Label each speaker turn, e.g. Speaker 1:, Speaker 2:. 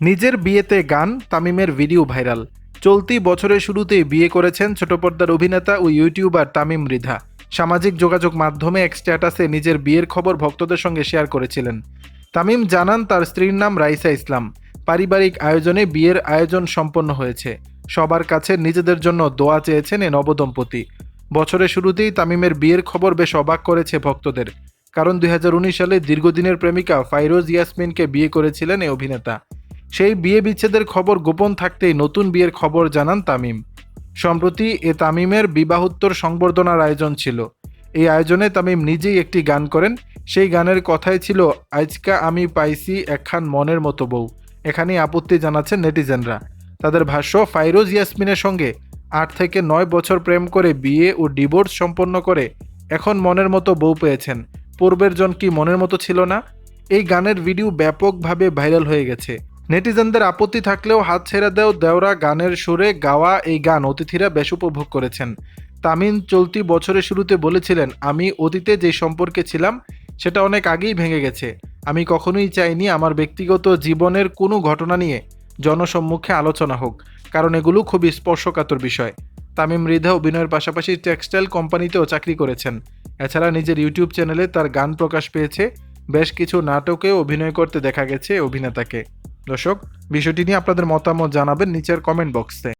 Speaker 1: নিজের বিয়েতে গান, তামিমের ভিডিও ভাইরাল। চলতি বছরের শুরুতেই বিয়ে করেছেন ছোট পর্দার অভিনেতা ও ইউটিউবার তামিম মৃধা সামাজিক যোগাযোগ মাধ্যমে এক স্ট্যাটাসে নিজের বিয়ের খবর ভক্তদের সঙ্গে শেয়ার করেছিলেন। তামিম জানান, তার স্ত্রীর নাম রাইসা ইসলাম। পারিবারিক আয়োজনে বিয়ের আয়োজন সম্পন্ন হয়েছে। সবার কাছে নিজেদের জন্য দোয়া চেয়েছেন এ নবদম্পতি। বছরের শুরুতেই তামিমের বিয়ের খবর বেশ অবাক করেছে ভক্তদের, কারণ দুই হাজার উনিশ সালে দীর্ঘদিনের প্রেমিকা ফাইরোজ ইয়াসমিনকে বিয়ে করেছিলেন এই অভিনেতা। সেই বিয়ে বিচ্ছেদের খবর গোপন থাকতেই নতুন বিয়ের খবর জানান তামিম। সম্প্রতি এ তামিমের বিবাহোত্তর সংবর্ধনার আয়োজন ছিল। এই আয়োজনে তামিম নিজেই একটি গান করেন। সেই গানের কথাই ছিল, আজকা আমি পাইছি একখান মনের মতো বউ। এখানেই আপত্তি জানাচ্ছেন নেটিজেনরা। তাদের ভাষ্য, ফাইরোজ ইয়াসমিনের সঙ্গে আট থেকে নয় বছর প্রেম করে বিয়ে ও ডিভোর্স সম্পন্ন করে এখন মনের মতো বউ পেয়েছেন। পূর্বের জন কি মনের মতো ছিল না? এই গানের ভিডিও ব্যাপকভাবে ভাইরাল হয়ে গেছে। নেটিজেনদের আপত্তি থাকলেও হাত ছেড়ে দেও দেওরা গানের সুরে গাওয়া এই গান অতিথিরা বেশ উপভোগ করেছেন। তামিন চলতি বছরের শুরুতে বলেছিলেন, আমি অতীতে যে সম্পর্কে ছিলাম, সেটা অনেক আগেই ভেঙে গেছে। আমি কখনোই চাইনি আমার ব্যক্তিগত জীবনের কোনো ঘটনা নিয়ে জনসম্মুখে আলোচনা হোক, কারণ এগুলো খুবই স্পর্শকাতর বিষয়। তামিম মৃধা অভিনয়ের পাশাপাশি টেক্সটাইল কোম্পানিতেও চাকরি করেছেন। এছাড়া নিজের ইউটিউব চ্যানেলে তার গান প্রকাশ পেয়েছে। বেশ কিছু নাটকেও অভিনয় করতে দেখা গেছে অভিনেতাকে। দর্শক, বিষয়টি নিয়ে আপনাদের মতামত জানাবেন নিচের কমেন্ট বক্সে।